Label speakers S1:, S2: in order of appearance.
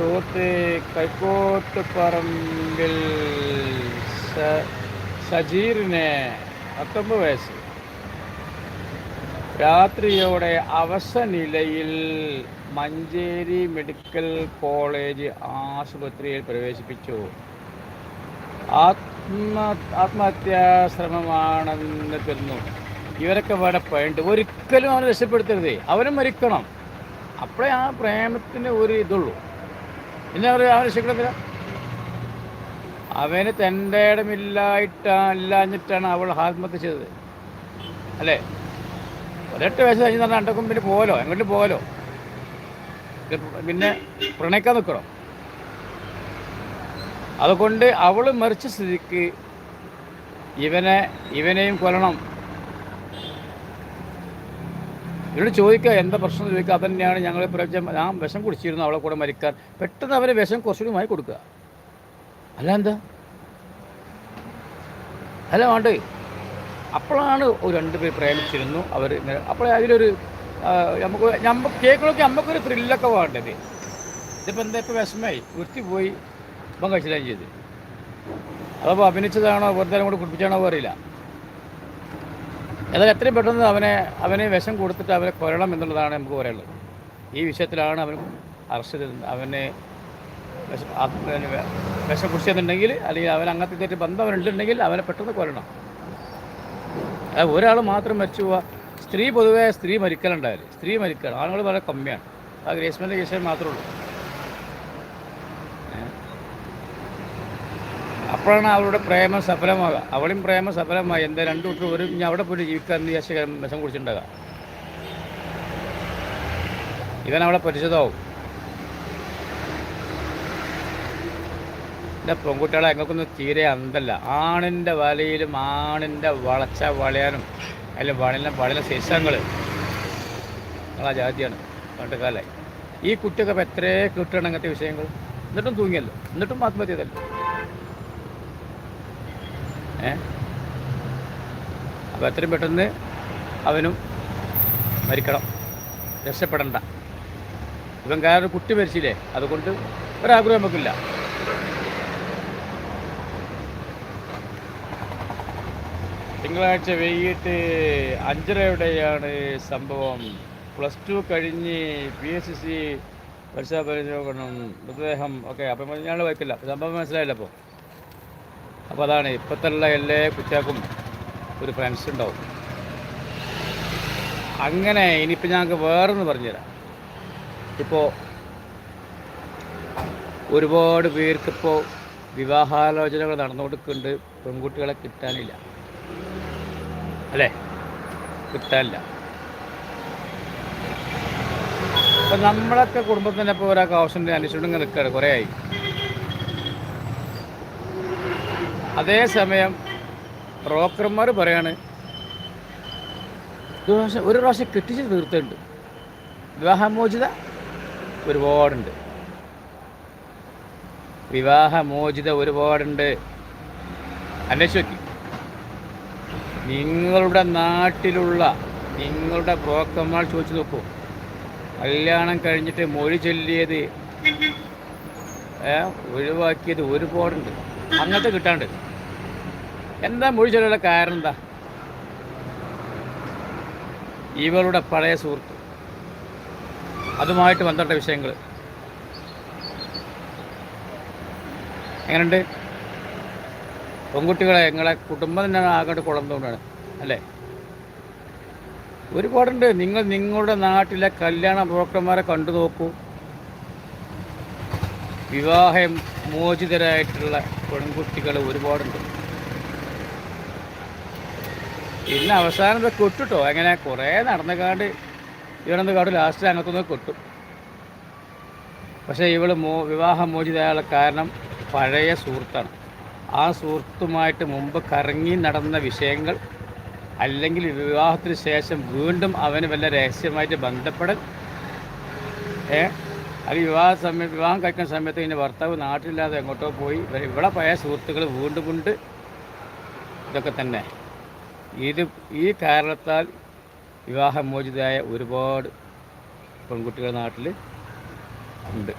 S1: സുഹൃത്ത് കൈക്കോട്ട് പറമ്പിൽ സജീറിന് പത്തൊമ്പത് വയസ്സ്. രാത്രിയോടെ അവസനിലയിൽ മഞ്ചേരി മെഡിക്കൽ കോളേജ് ആശുപത്രിയിൽ പ്രവേശിപ്പിച്ചു. ആത്മ ആത്മഹത്യാ ശ്രമമാണെന്ന് തരുന്നു ഇവരൊക്കെ ഇവിടെ പോയിട്ട് ഒരിക്കലും അവനെ രക്ഷപ്പെടുത്തരുത്. അവനും മരിക്കണം. അപ്പോഴേ ആ പ്രേമത്തിന് ഒരു ഇതുള്ളൂ. അവർ അവൻ രക്ഷപ്പെടത്തില്ല അവന് തന്റെ ഇടമില്ലായിട്ടല്ലാഞ്ഞിട്ടാണ് അവൾ ആത്മഹത്യ ചെയ്തത്. അല്ലേ? ഒരെട്ട് വയസ്സ് കഴിഞ്ഞ് പറഞ്ഞാൽ അണ്ടക്കും പിന്നെ പോകലോ എങ്ങോട്ട് പോകലോ പിന്നെ പ്രണയിക്കാൻ നിൽക്കണം? അതുകൊണ്ട് അവൾ മരിച്ച സ്ഥിതിക്ക് ഇവനെ ഇവനെയും കൊല്ലണം. ഇവരോട് ചോദിക്കുക എന്താ പ്രശ്നം ചോദിക്കുക തന്നെയാണ് ഞങ്ങൾ പ്രവചം ആ വിഷം കുടിച്ചിരുന്നു അവളെ കൂടെ മരിക്കാൻ. പെട്ടെന്ന് അവരെ വിഷം കുറച്ചുകൂടി മായി കൊടുക്കുക. അല്ല എന്താ? അല്ല വേണ്ട? അപ്പോഴാണ് ഒരു രണ്ട് പേര് പ്രേമിച്ചിരുന്നു. അവർ അപ്പോൾ അതിലൊരു നമുക്ക് നമുക്ക് കേൾക്കണമൊക്കെ നമുക്കൊരു ത്രില്ലൊക്കെ വേണ്ടത്. ഇതിപ്പോൾ എന്താ ഇപ്പോൾ വിഷമായി വൃത്തി പോയി ഇപ്പം കഴിച്ചില്ല ചെയ്ത് അതപ്പോൾ അഭിനയിച്ചതാണോ വെറുതെ കൂടെ കുടിപ്പിച്ചാണോ അറിയില്ല. ഏതായാലും എത്രയും പെട്ടെന്ന് അവനെ അവനെ വിഷം കൊടുത്തിട്ട് അവനെ കൊല്ലണം എന്നുള്ളതാണ് നമുക്ക് പറയാനുള്ളത്. ഈ വിഷയത്തിലാണ് അവൻ അറസ്റ്റ് ചെയ്തത്. അവനെ വിഷം കുടിച്ചെന്നുണ്ടെങ്കിൽ അല്ലെങ്കിൽ അവൻ അങ്ങനത്തെ തെറ്റ് ബന്ധം അവനുണ്ടെങ്കിൽ അവനെ പെട്ടെന്ന് കൊല്ലണം. ഒരാൾ മാത്രം മരിച്ചു പോവുക സ്ത്രീ പൊതുവേ സ്ത്രീ മരിക്കലുണ്ടായാലും സ്ത്രീ മരിക്കണം ആളുകൾ വളരെ കമ്മിയാണ്. ആ ഗ്രേസ്മെന്റെ കേസിൽ മാത്രമേ ഉള്ളൂ. അപ്പോഴാണ് അവളുടെ പ്രേമം സഫലമാകുക അവളും പ്രേമം സഫലമായി. എന്താ രണ്ടു കൂട്ടർ ഒരു ഞാൻ അവിടെ പോയി ജീവിക്കാൻ വിചാരിച്ച വിഷം കുടിച്ചിട്ടുണ്ടാകുക ഇവൻ അവളെ പരിചിതമാവും എന്റെ പെൺകുട്ടികളെ ഞങ്ങൾക്കൊന്നും തീരെ അന്തല്ല. ആണിന്റെ വലയിലും ആണിന്റെ വളച്ച വളയാനും അതിൽ വളന വളന ശേഷങ്ങൾ നിങ്ങളാ ജാതിയാണ്. പണ്ടുകാലായി. ഈ കുട്ടിയൊക്കെ ഇപ്പം എത്രയോ കിട്ടണം അങ്ങനത്തെ വിഷയങ്ങൾ എന്നിട്ടും തൂങ്ങിയല്ലോ. എന്നിട്ടും ആത്മഹത്യ ചെയ്തല്ലോ. അപ്പോൾ എത്രയും പെട്ടെന്ന് അവനും മരിക്കണം. രക്ഷപ്പെടണ്ട. ഇവൻ കാരണം കുട്ടി മരിച്ചില്ലേ? അതുകൊണ്ട് ഒരാഗ്രഹം നമുക്കില്ല. തിങ്കളാഴ്ച വൈകിട്ട് അഞ്ചരയോടെയാണ് സംഭവം. പ്ലസ് ടു കഴിഞ്ഞ് പി എസ് സി പരിശോധന മൃതദേഹം ഒക്കെ അപ്പം ഞങ്ങൾ വയ്ക്കില്ല. സംഭവം മനസ്സിലായില്ല അപ്പോൾ അപ്പോൾ അതാണ് ഇപ്പോഴത്തുള്ള എല്ലാ കുറ്റാക്കും ഒരു ഫ്രണ്ട്സ് ഉണ്ടാവും. അങ്ങനെ ഇനിയിപ്പോൾ ഞങ്ങൾക്ക് വേറൊന്ന് പറഞ്ഞുതരാം. ഇപ്പോൾ ഒരുപാട് പേർക്കിപ്പോൾ വിവാഹാലോചനകൾ നടന്നുകൊടുക്കുന്നുണ്ട് പെൺകുട്ടികളെ കിട്ടാനില്ല. അല്ലേ? കിട്ടാനില്ല. ഇപ്പം നമ്മളൊക്കെ കുടുംബത്തിന്റെ ഇപ്പോൾ ഒരാൾക്ക് ആവശ്യമുണ്ട് അന്വേഷിച്ചുകൊണ്ട് നിൽക്കുകയാണ്. കുറേ ആയി അതേസമയം ബ്രോക്കർമാർ പറയാണ് പ്രാവശ്യം ഒരു പ്രാവശ്യം കെട്ടിച്ച് തീർത്തുണ്ട് വിവാഹമോചിത ഒരുപാടുണ്ട്. വിവാഹമോചിത ഒരുപാടുണ്ട്. അന്വേഷിച്ചു നിങ്ങളുടെ നാട്ടിലുള്ള നിങ്ങളുടെ ബ്രോക്കർമാർ ചോദിച്ചു നോക്കൂ. കല്യാണം കഴിഞ്ഞിട്ട് മൊഴി ചൊല്ലിയത് ഒഴിവാക്കിയത് ഒരുപാടുണ്ട്. അങ്ങനത്തെ കിട്ടാണ്ട്. എന്താ മൊഴി ചൊല്ലുള്ള കാരണം എന്താ? ഇവളുടെ പഴയ സുഹൃത്ത്. അതുമായിട്ട് ബന്ധപ്പെട്ട വിഷയങ്ങൾ എങ്ങനെയുണ്ട്? പെൺകുട്ടികളെ നിങ്ങളെ കുടുംബം തന്നെ ആകട്ടെ കുളർന്നുകൊണ്ടാണ് അല്ലേ? ഒരുപാടുണ്ട്. നിങ്ങൾ നിങ്ങളുടെ നാട്ടിലെ കല്യാണ ബ്രോക്കർമാരെ കണ്ടു നോക്കൂ. വിവാഹം മോചിതരായിട്ടുള്ള പെൺകുട്ടികൾ ഒരുപാടുണ്ട്. പിന്നെ അവസാനം ഇത് അങ്ങനെ കുറേ നടന്നുകാണ്ട് ഇവണെന്ന് കാട് ലാസ്റ്റ് അങ്ങനത്തൊന്ന് കൊട്ടും. പക്ഷേ ഇവൾ മോ വിവാഹം മോചിതയായുള്ള കാരണം പഴയ സുഹൃത്താണ്. ആ സുഹൃത്തുമായിട്ട് മുമ്പ് കറങ്ങി നടന്ന വിഷയങ്ങൾ അല്ലെങ്കിൽ വിവാഹത്തിന് ശേഷം വീണ്ടും അവന് വല്ല രഹസ്യമായിട്ട് ബന്ധപ്പെടൽ ഏ? അല്ലെങ്കിൽ വിവാഹ സമയത്ത് വിവാഹം കഴിക്കുന്ന സമയത്ത് ഇതിന്റെ ഭർത്താവ് നാട്ടിലില്ലാതെ എങ്ങോട്ടോ പോയി. ഇവിടെ പഴയ സുഹൃത്തുക്കൾ വീണ്ടും കൊണ്ട് ഇതൊക്കെ തന്നെ. ഇത് ഈ കാരണത്താൽ വിവാഹമോചിതയായ ഒരുപാട് പെൺകുട്ടികൾ നാട്ടിൽ ഉണ്ട്.